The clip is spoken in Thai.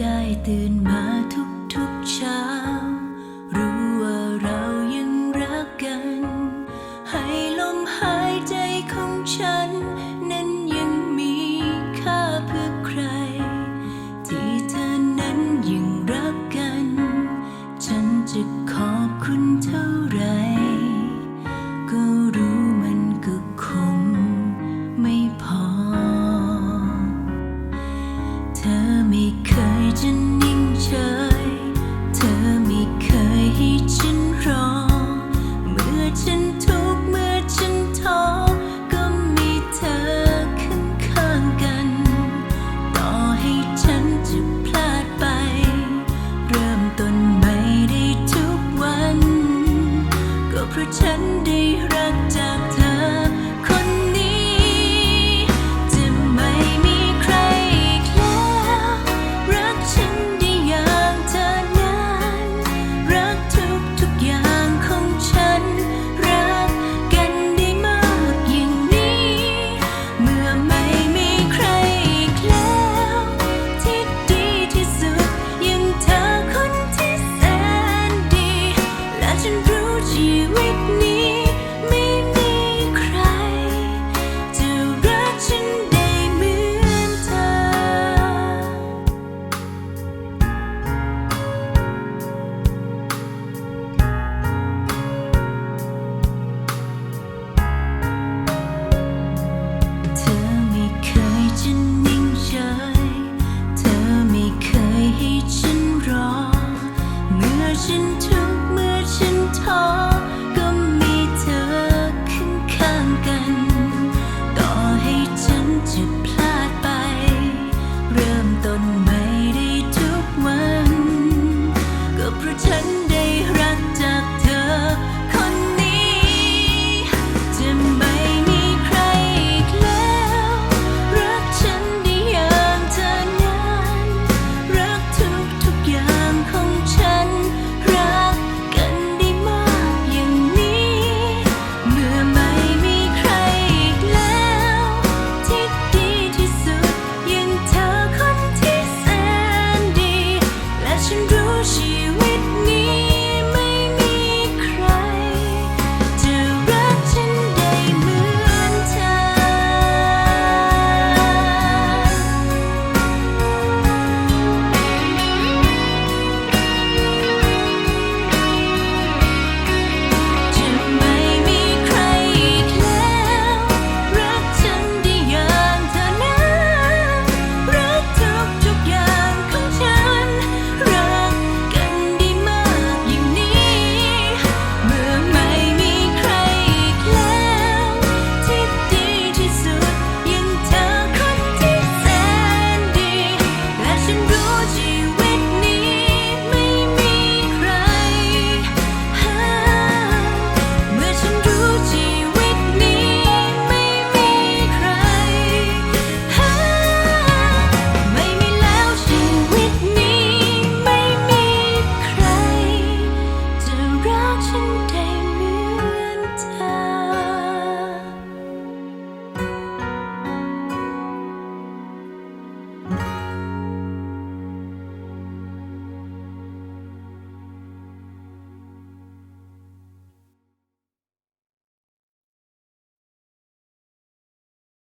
ได้ตื่นมาทุกทุกเช้า ต้นไม่ได้ทุกวัน ก็เพราะฉันได้รักจากเธอ